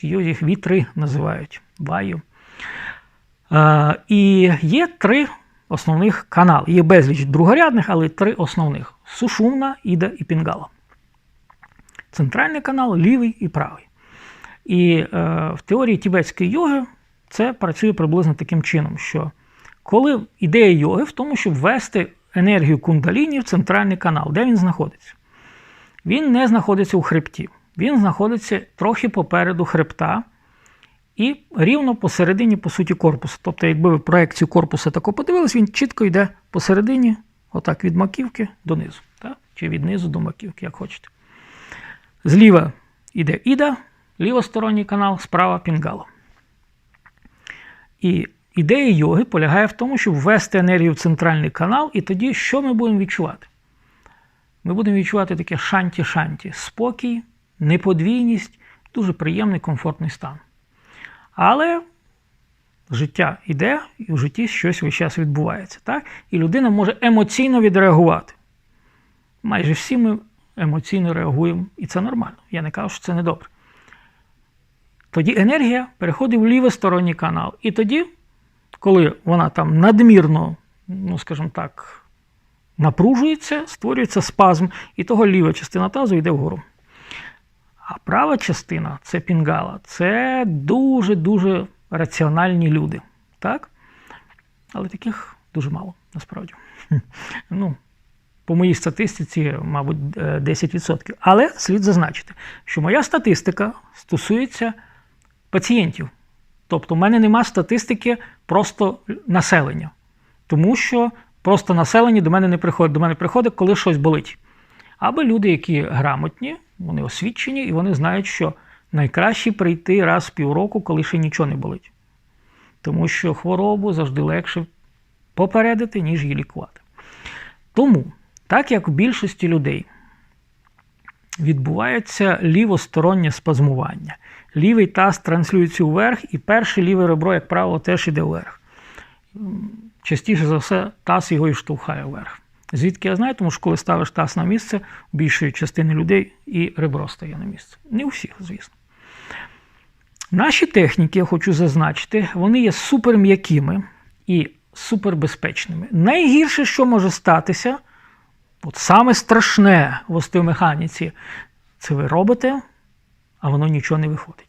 їх вітри називають ваю. Е, і є три основних канали. Є безліч другорядних, але три основних: Сушумна, Іда і Пінгала. Центральний канал лівий і правий. І е, в теорії тібетської йоги це працює приблизно таким чином, що коли ідея йоги в тому, щоб ввести енергію кундаліні в центральний канал, де він знаходиться? Він не знаходиться у хребті, він знаходиться трохи попереду хребта і рівно посередині, по суті, корпусу. Тобто, якби ви проекцію корпуса тако подивились, він чітко йде посередині, отак від маківки донизу. Так? Чи від низу до маківки, як хочете. Зліва йде Іда, лівосторонній канал, справа Пінгала. І ідея йоги полягає в тому, щоб ввести енергію в центральний канал, і тоді що ми будемо відчувати? Ми будемо відчувати таке шанті-шанті, спокій, неподвійність, дуже приємний, комфортний стан. Але життя йде, і в житті щось весь час відбувається. Так? І людина може емоційно відреагувати. Майже всі ми емоційно реагуємо, і це нормально. Я не кажу, що це не добре. Тоді енергія переходить в лівосторонній канал. І тоді, коли вона там надмірно, ну скажімо так, напружується, створюється спазм, і того ліва частина тазу йде вгору. А права частина це пінгала, це дуже-дуже раціональні люди. Так? Але таких дуже мало, насправді. Ну, по моїй статистиці, мабуть, 10%. Але слід зазначити, що моя статистика стосується пацієнтів. Тобто, в мене нема статистики просто населення. Тому що просто населення до мене не приходить. До мене приходить, коли щось болить. Або люди, які грамотні, вони освічені, і вони знають, що найкраще прийти раз в півроку, коли ще нічого не болить. Тому що хворобу завжди легше попередити, ніж її лікувати. Тому, так як у більшості людей відбувається лівостороннє спазмування, лівий таз транслюється вверх, і перше ліве ребро, як правило, теж йде вверх. Частіше за все, таз його і штовхає вверх. Звідки я знаю, тому що коли ставиш таз на місце, у більшої частини людей і ребро стає на місце. Не у всіх, звісно. Наші техніки, я хочу зазначити, вони є суперм'якими і супербезпечними. Найгірше, що може статися, от саме страшне в остеомеханіці, це ви робите, а воно нічого не виходить.